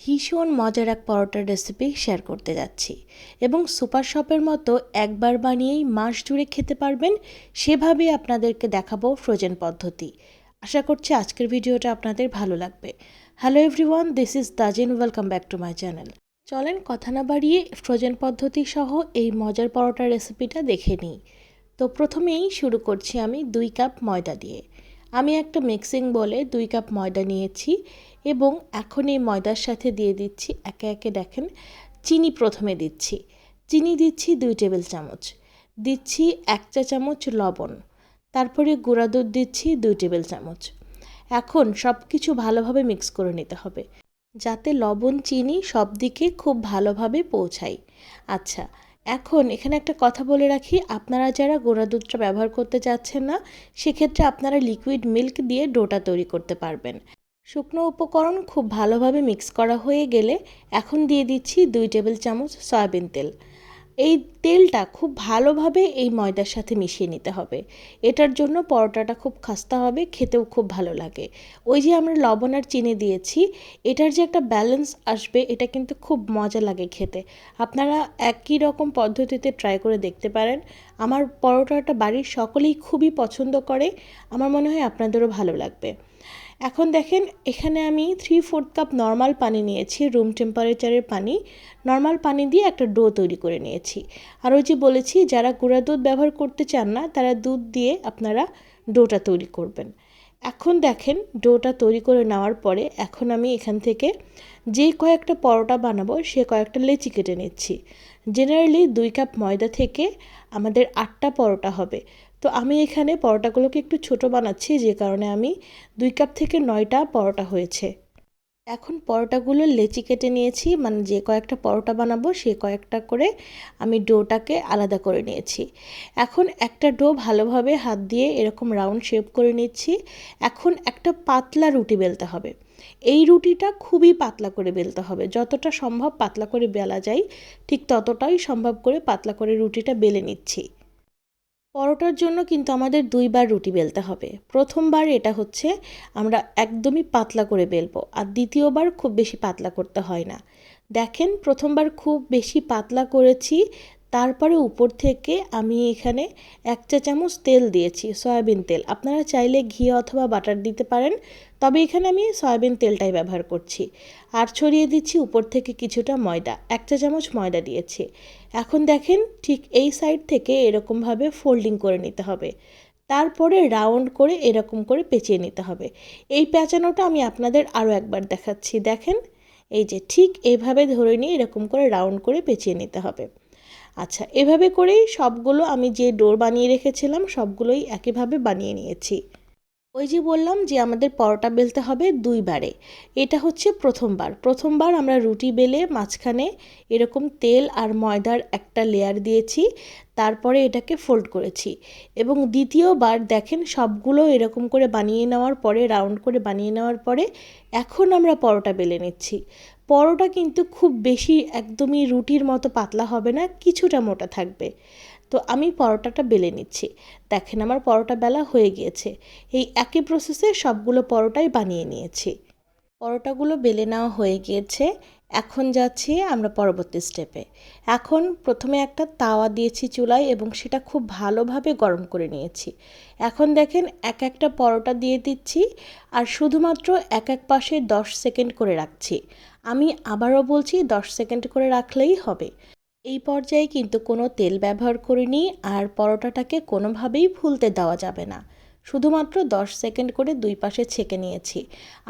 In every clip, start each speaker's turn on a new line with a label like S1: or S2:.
S1: ভীষণ মজার এক পরোটার রেসিপি শেয়ার করতে যাচ্ছি এবং সুপার শপের মতো একবার বানিয়েই মাস জুড়ে খেতে পারবেন সেভাবে আপনাদেরকে দেখাবো ফ্রোজেন পদ্ধতি। আশা করছি আজকের ভিডিওটা আপনাদের ভালো লাগবে। Hello everyone this is Tazin welcome back to my channel চলেন কথা না বাড়িয়ে ফ্রোজেন পদ্ধতি সহ এই মজার পরোটার রেসিপিটা দেখে নিই। তো প্রথমেই শুরু করছি আমি দুই কাপ ময়দা দিয়ে। আমি একটা মিক্সিং বলে দুই কাপ ময়দা নিয়েছি এবং এখন এই ময়দার সাথে দিয়ে দিচ্ছি একে একে দেখেন, চিনি প্রথমে দিচ্ছি। চিনি দিচ্ছি দুই টেবিল চামচ। দিচ্ছি এক চা চামচ লবণ। তারপরে গুঁড়া দুধ দিচ্ছি দুই টেবিল চামচ। এখন সব কিছু ভালোভাবে মিক্স করে নিতে হবে। যাতে লবণ, চিনি সব দিকে খুব ভালোভাবে পৌঁছায়। আচ্ছা এখন এখানে একটা কথা বলে রাখি, আপনারা যারা গোড়া দুধটা ব্যবহার করতে চাচ্ছেন না, সেক্ষেত্রে আপনারা লিকুইড মিল্ক দিয়ে ডোটা তৈরি করতে পারবেন। শুকনো উপকরণ খুব ভালোভাবে মিক্স করা হয়ে গেলে এখন দিয়ে দিচ্ছি দুই টেবিল চামচ সয়াবিন তেল। এই তেলটা খুব ভালোভাবে এই ময়দার সাথে মিশিয়ে নিতে হবে। এটার জন্য পরোটাটা খুব খাস্তা হবে, খেতেও খুব ভালো লাগে। ওই যে আমরা লবণ আর চিনি দিয়েছি, এটার যে একটা ব্যালেন্স আসবে, এটা কিন্তু খুব মজা লাগে খেতে। আপনারা একই রকম পদ্ধতিতে ট্রাই করে দেখতে পারেন। আমার পরোটাটা বাড়ির সকলেই খুবই পছন্দ করে, আমার মনে হয় আপনাদেরও ভালো লাগবে। এখন দেখেন, এখানে আমি থ্রি ফোর্থ কাপ নর্মাল পানি নিয়েছি রুম টেম্পারেচারের পানি। নর্মাল পানি দিয়ে একটা ডো তৈরি করে নিয়েছি। আর ওই যে বলেছি, যারা গুঁড়া দুধ ব্যবহার করতে চান না, তারা দুধ দিয়ে আপনারা ডোটা তৈরি করবেন। এখন দেখেন ডোটা তৈরি করে নেওয়ার পরে এখন আমি এখান থেকে যে কয়েকটা পরোটা বানাবো, সে কয়েকটা লেচি কেটে নিচ্ছি। জেনারেলি দুই কাপ ময়দা থেকে আমাদের আটটা পরোটা হবে। তো আমি এখানে পরোটাগুলোকে একটু ছোট বানাচ্ছি, যে কারণে আমি দুই কাপ থেকে নয়টা পরোটা হয়েছে। এখন পরোটাগুলো লেচি কেটে নিয়েছি মানে যে কয়েকটা পরোটা বানাবো সে কয়েকটা করে আমি ডোটাকে আলাদা করে নিয়েছি। এখন একটা ডো ভালোভাবে হাত দিয়ে এরকম রাউন্ড শেপ করে নিচ্ছি। এখন একটা পাতলা রুটি বেলতে হবে। এই রুটিটা খুবই পাতলা করে বেলতে হবে। যতটা সম্ভব পাতলা করে বেলা যায়, ঠিক ততটাই সম্ভব করে পাতলা করে রুটিটা বেলে নিচ্ছি। পরোটার জন্য কিন্তু আমাদের দুইবার রুটি বেলতে হবে। প্রথমবার এটা হচ্ছে আমরা একদমই পাতলা করে বেলবো, আর দ্বিতীয়বার খুব বেশি পাতলা করতে হয় না। দেখেন, প্রথমবার খুব বেশি পাতলা করেছি তারপরে উপর থেকে আমি এখানে এক চা চামচ তেল দিয়েছি, সয়াবিন তেল। আপনারা চাইলে ঘি অথবা বাটার দিতে পারেন, তবে এখানে আমি সয়াবিন তেলটাই ব্যবহার করছি। আর ছড়িয়ে দিচ্ছি উপর থেকে কিছুটা ময়দা, এক চা চামচ ময়দা দিয়েছি। এখন দেখেন ঠিক এই সাইড থেকে এরকমভাবে ফোল্ডিং করে নিতে হবে। তারপরে রাউন্ড করে এরকম করে পেঁচিয়ে নিতে হবে। এই পেঁচানোটা আমি আপনাদের আরও একবার দেখাচ্ছি। দেখেন, এই যে ঠিক এইভাবে ধরে নিয়ে এরকম করে রাউন্ড করে পেঁচিয়ে নিতে হবে। আচ্ছা এভাবে করেই সবগুলো আমি যে ডোর বানিয়ে রেখেছিলাম, সবগুলোই একইভাবে বানিয়ে নিয়েছি। ওই যে বললাম যে আমাদের পরোটা বেলতে হবে দুইবারে। এটা হচ্ছে প্রথমবার। প্রথমবার আমরা রুটি বেলে মাঝখানে এরকম তেল আর ময়দার একটা লেয়ার দিয়েছি, তারপরে এটাকে ফোল্ড করেছি। এবং দ্বিতীয়বার দেখেন সবগুলো এরকম করে বানিয়ে নেওয়ার পরে রাউন্ড করে বানিয়ে নেওয়ার পরে, এখন আমরা পরোটা বেলে নিচ্ছি। পরোটা কিন্তু খুব বেশি একদমই রুটির মতো পাতলা হবে না, কিছুটা মোটা থাকবে। তো আমি পরোটাটা বেলে নিচ্ছি। দেখেন আমার পরোটা বেলা হয়ে গিয়েছে। এই একই প্রসেসে সবগুলো পরোটাই বানিয়ে নিয়েছি। পরোটাগুলো বেলে নেওয়া হয়ে গিয়েছে। এখন যাচ্ছি আমরা পরবর্তী স্টেপে এখন প্রথমে একটা তাওয়া দিয়েছি চুলায় এবং সেটা খুব ভালোভাবে গরম করে নিয়েছি। এখন দেখেন এক একটা পরোটা দিয়ে দিচ্ছি আর শুধুমাত্র এক এক পাশে দশ সেকেন্ড করে রাখছি। আমি আবারও বলছি দশ সেকেন্ড করে রাখলেই হবে। এই পর্যায়ে কিন্তু কোনো তেল ব্যবহার করিনি আর পরোটাটাকে কোনোভাবেই ফুলতে দেওয়া যাবে না। শুধুমাত্র দশ সেকেন্ড করে দুই পাশে ছেঁকে নিয়েছি।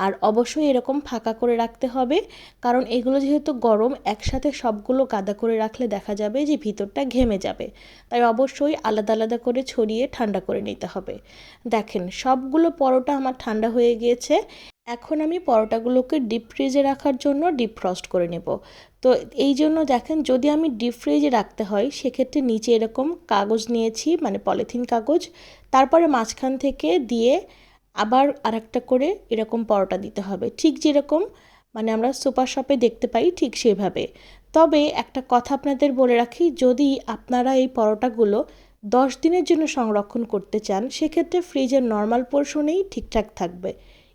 S1: আর অবশ্যই এরকম ফাঁকা করে রাখতে হবে, কারণ এগুলো যেহেতু গরম, একসাথে সবগুলো গাদা করে রাখলে দেখা যাবে যে ভিতরটা ঘেমে যাবে। তাই অবশ্যই আলাদা আলাদা করে ছড়িয়ে ঠান্ডা করে নিতে হবে। দেখেন, সবগুলো পরোটা আমার ঠান্ডা হয়ে গিয়েছে। এখন আমি পরোটাগুলোকে ডিপ ফ্রিজে রাখার জন্য ডিপ ফ্রস্ট করে নেব। তো এই জন্য দেখেন, যদি আমি ডিপ ফ্রিজে রাখতে হয়, সেক্ষেত্রে নিচে এরকম কাগজ নিয়েছি মানে পলিথিন কাগজ। তারপরে মাঝখান থেকে দিয়ে আবার আরেকটা করে এরকম পরোটা দিতে হবে। ঠিক যেরকম মানে আমরা সুপার শপে দেখতে পাই, ঠিক সেভাবে। তবে একটা কথা আপনাদের বলে রাখি, যদি আপনারা এই পরোটাগুলো দশ দিনের জন্য সংরক্ষণ করতে চান, সেক্ষেত্রে ফ্রিজের নর্মাল পোর্শনেই ঠিকঠাক থাকবে।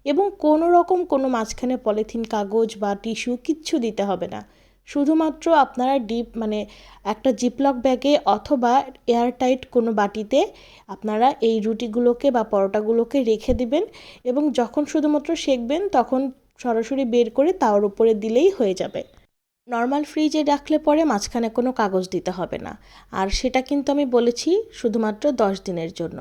S1: এবং কোনো রকম কোনো মাঝখানে পলিথিন, কাগজ বা টিস্যু কিচ্ছু দিতে হবে না। শুধুমাত্র আপনারা ডিপ মানে একটা জিপলক ব্যাগে অথবা এয়ারটাইট কোনো বাটিতে আপনারা এই রুটিগুলোকে বা পরোটাগুলোকে রেখে দিবেন এবং যখন শুধুমাত্র সেঁকবেন তখন সরাসরি বের করে তার উপরে দিলেই হয়ে যাবে। নর্মাল ফ্রিজে রাখলে পরে মাঝখানে কোনো কাগজ দিতে হবে না। আর সেটা কিন্তু আমি বলেছি শুধুমাত্র দশ দিনের জন্য।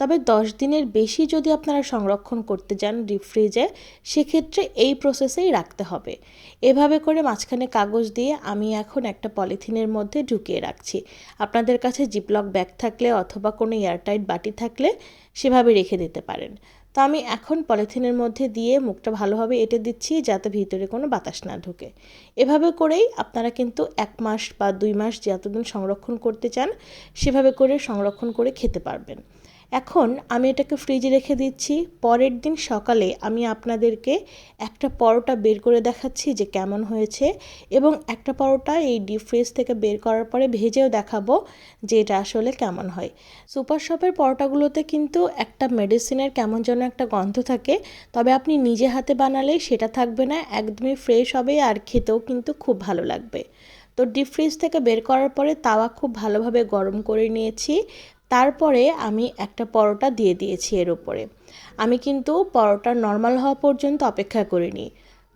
S1: তবে দশ দিনের বেশি যদি আপনারা সংরক্ষণ করতে যান ডিপ ফ্রিজে সেক্ষেত্রে এই প্রসেসেই রাখতে হবে। এভাবে করে মাঝখানে কাগজ দিয়ে আমি এখন একটা পলিথিনের মধ্যে ঢুকিয়ে রাখছি। আপনাদের কাছে জিপলক ব্যাগ থাকলে অথবা কোনো এয়ারটাইট বাটি থাকলে সেভাবে রেখে দিতে পারেন। তো আমি এখন পলিথিনের মধ্যে দিয়ে মুখটা ভালোভাবে এটে দিচ্ছি যাতে ভিতরে কোনো বাতাস না ঢুকে। এভাবে করেই আপনারা কিন্তু এক মাস বা দুই মাস যতদিন সংরক্ষণ করতে চান, সেভাবে করে সংরক্ষণ করে খেতে পারবেন। এখন আমি এটাকে ফ্রিজে রেখে দিচ্ছি। পরের দিন সকালে আমি আপনাদেরকে একটা পরোটা বের করে দেখাচ্ছি যে কেমন হয়েছে এবং একটা পরোটা এই ডিপ ফ্রিজ থেকে বের করার পরে ভেজেও দেখাবো যে এটা আসলে কেমন হয়। সুপার শপের পরোটাগুলোতে কিন্তু একটা মেডিসিনের কেমন যেন একটা গন্ধ থাকে, তবে আপনি নিজে হাতে বানালে সেটা থাকবে না, একদমই ফ্রেশ হবে আর খেতেও কিন্তু খুব ভালো লাগবে। তো ডিপ ফ্রিজ থেকে বের করার পরে তাওয়া খুব ভালোভাবে গরম করে নিয়েছি। তারপরে আমি একটা পরোটা দিয়ে দিয়েছি এর উপরে। আমি কিন্তু পরোটা নর্মাল হওয়া পর্যন্ত অপেক্ষা করিনি।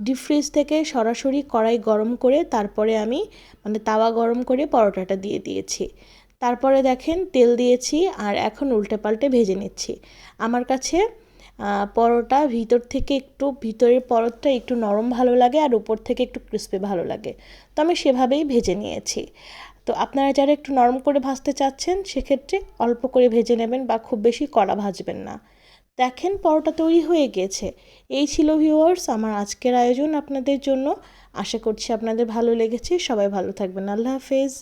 S1: ডিপ ফ্রিজ থেকে সরাসরি কড়াই গরম করে তারপরে আমি মানে তাওয়া গরম করে পরোটাটা দিয়ে দিয়েছি। তারপরে দেখেন তেল দিয়েছি আর এখন উল্টে পাল্টে ভেজে নিচ্ছি। আমার কাছে পরোটা ভিতর থেকে একটু ভিতরের পরতটা একটু নরম ভালো লাগে আর উপর থেকে একটু ক্রিস্পি ভালো লাগে। তো আমি সেভাবেই ভেজে নিয়েছি। তো আপনারা যারা একটু নরম করে ভাজতে চাচ্ছেন, সেক্ষেত্রে অল্প করে ভেজে নেবেন বা খুব বেশি কড়া ভাজবেন না। দেখেন পরোটা তৈরি হয়ে গেছে। এই ছিল ভিউয়ার্স আমার আজকের আয়োজন আপনাদের জন্য। আশা করছি আপনাদের ভালো লেগেছে। সবাই ভালো থাকবেন। আল্লাহ হাফেজ।